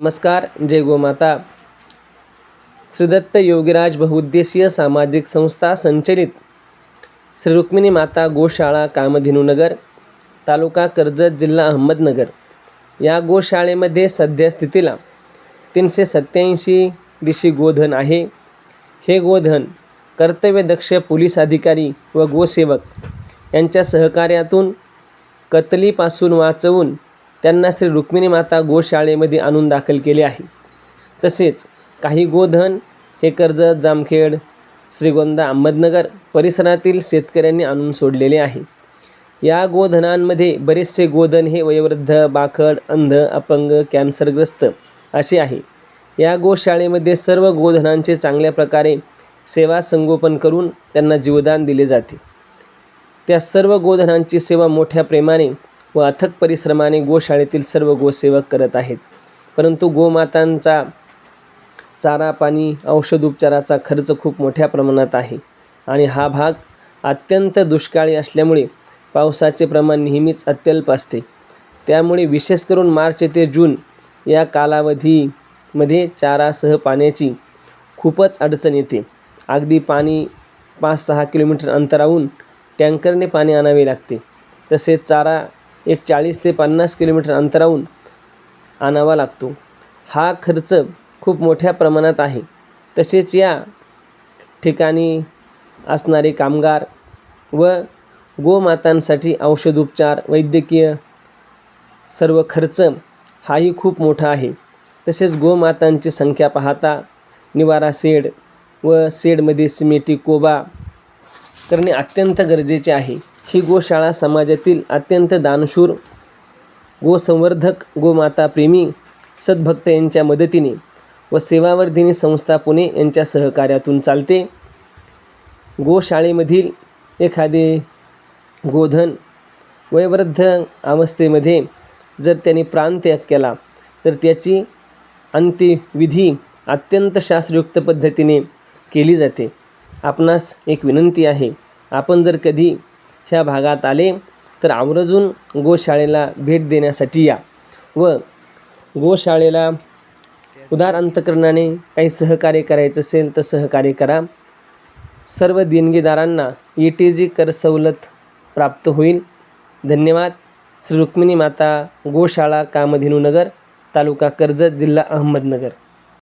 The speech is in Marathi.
नमस्कार जय गोमाता श्रीदत्त योगीराज बहुउद्देशीय सामाजिक संस्था संचलित. श्री रुक्मिणी माता गोशाळा कामधेनूनगर तालुका कर्जत जिल्हा अहमदनगर. या गोशाळेमध्ये सध्या स्थितीला तीनशे सत्त्याऐंशी दिशी गोधन आहे. हे गोधन कर्तव्यदक्ष पोलीस अधिकारी व गोसेवक यांच्या सहकार्यातून कतलीपासून वाचवून त्यांना श्री रुक्मिणी माता गोशाळेमध्ये आणून दाखल केले आहे. तसेच काही गोधन हे कर्जत जामखेड श्रीगोंदा अहमदनगर परिसरातील शेतकऱ्यांनी आणून सोडलेले आहे. या गोधनांमध्ये बरेचसे गोधन हे वयोवृद्ध बाखड अंध अपंग कॅन्सरग्रस्त असे आहे. या गोशाळेमध्ये सर्व गोधनांचे चांगल्या प्रकारे सेवा संगोपन करून त्यांना जीवदान दिले जाते. त्या सर्व गोधनांची सेवा मोठ्या प्रेमाने व अथक परिश्रमाने गोशाळेतील सर्व गोसेवक करत आहेत. परंतु गोमातांचा चारा पाणी औषध उपचाराचा खर्च खूप मोठ्या प्रमाणात आहे आणि हा भाग अत्यंत दुष्काळी असल्यामुळे पावसाचे प्रमाण नेहमीच अत्यल्प असते. त्यामुळे विशेष करून मार्च ते जून या कालावधीमध्ये चारासह पाण्याची खूपच अडचण येते. अगदी पाणी पाच सहा किलोमीटर अंतराहून टँकरने पाणी आणावे लागते. तसेच चारा एक चाळीस ते पन्नास किलोमीटर अंतराहून आणावा लागतो. हा खर्च खूप मोठ्या प्रमाणात आहे. तसेच या ठिकाणी असणारे कामगार व गोमातांसाठी औषधोपचार वैद्यकीय सर्व खर्च हाही खूप मोठा आहे. तसेच गोमातांची संख्या पाहता निवारा शेड व शेडमध्ये सिमेटी कोबा करणे अत्यंत गरजेचे आहे. ही गोशाळा समाजातील अत्यंत दानशूर गोसंवर्धक गोमाता प्रेमी सद्भक्त यांच्या मदतीने व सेवावर्धिनी संस्था पुणे यांच्या सहकार्यातून चालते. गोशाळेमधील एखादे गोधन वयोवृद्ध अवस्थेमध्ये जर त्याने प्राणत्याग केला तर त्याची अंत्यविधी अत्यंत शास्त्रयुक्त पद्धतीने केली जाते. आपणास एक विनंती आहे आपण जर कधी ह्या भागात आले तर आवर्जून गोशाळेला भेट देण्यासाठी या व गोशाळेला उदार अंतकरणाने काही सहकार्य करायचं असेल तर सहकार्य करा. सर्व देणगीदारांना ई टी जी कर सवलत प्राप्त होईल. धन्यवाद. श्री रुक्मिणी माता गोशाळा कामधेनूनगर तालुका कर्जत जिल्हा अहमदनगर.